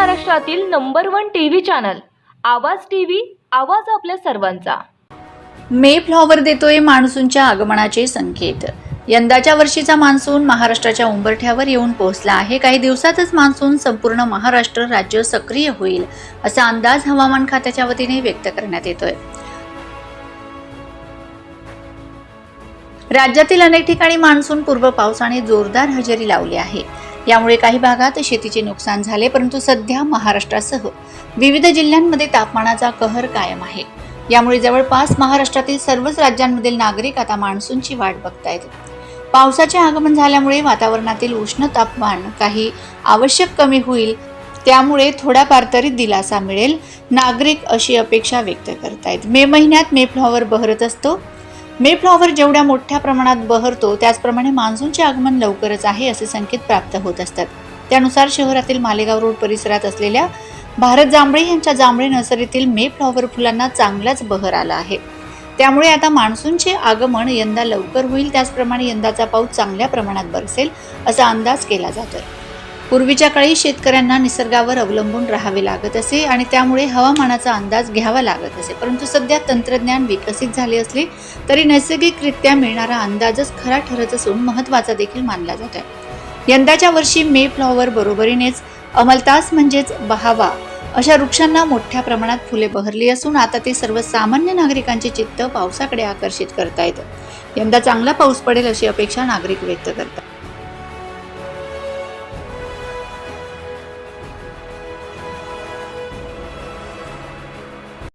महाराष्ट्रातील number one T V channel Awaaz T V Awaaz आपल्या सर्वांचा. मे फ्लॉवर देतोय मान्सूनच्या आगमनाचे संकेत. यंदाच्या वर्षीचा मान्सून महाराष्ट्राच्या उंबरठ्यावर येऊन पोहोचला आहे. काही दिवसातच मान्सून संपूर्ण महाराष्ट्र राज्य सक्रिय होईल असा अंदाज हवामान खात्याच्या वतीने व्यक्त करण्यात येतोय. राज्यातील अनेक ठिकाणी मान्सून पूर्व पावसाने जोरदार हजेरी लावली आहे. यामुळे काही भागात शेतीचे नुकसान झाले परंतु सध्या महाराष्ट्रासह विविध जिल्ह्यांमध्ये तापमानाचा कहर कायम आहे. यामुळे जवळपास महाराष्ट्रातील सर्वच राज्यांमधील नागरिक आता मान्सूनची वाट बघतायत. पावसाचे आगमन झाल्यामुळे वातावरणातील उष्ण तापमान काही आवश्यक कमी होईल त्यामुळे थोडाफार तरी दिलासा मिळेल नागरिक अशी अपेक्षा व्यक्त करतायत. मे महिन्यात मेफ्लॉवर बहरत असतो मेफ्लॉवर जेवढ्या मोठ्या प्रमाणात बहरतो त्याचप्रमाणे मान्सूनचे आगमन लवकरच आहे असे संकेत प्राप्त होत असतात. त्यानुसार शहरातील मालेगाव रोड परिसरात असलेल्या भारत जांभळे यांच्या जांभळे नर्सरीतील मे फ्लॉवर फुलांना चांगलाच बहर आला आहे. त्यामुळे आता मान्सूनचे आगमन यंदा लवकर होईल त्याचप्रमाणे यंदाचा पाऊस चांगल्या प्रमाणात बरसेल असा अंदाज केला जातोय. पूर्वीच्या काळी शेतकऱ्यांना निसर्गावर अवलंबून राहावे लागत असे आणि त्यामुळे हवामानाचा अंदाज घ्यावा लागत असे. परंतु सध्या तंत्रज्ञान विकसित झाले असले तरी नैसर्गिकरित्या मिळणारा अंदाजच खरा ठरत असून महत्त्वाचा देखील मानला जात आहे. यंदाच्या वर्षी मे फ्लॉवर बरोबरीनेच अमलतास म्हणजेच बहावा अशा वृक्षांना मोठ्या प्रमाणात फुले बहरली असून आता ते सर्वसामान्य नागरिकांचे चित्त पावसाकडे आकर्षित करता येतं यंदा चांगला पाऊस पडेल अशी अपेक्षा नागरिक व्यक्त करतात.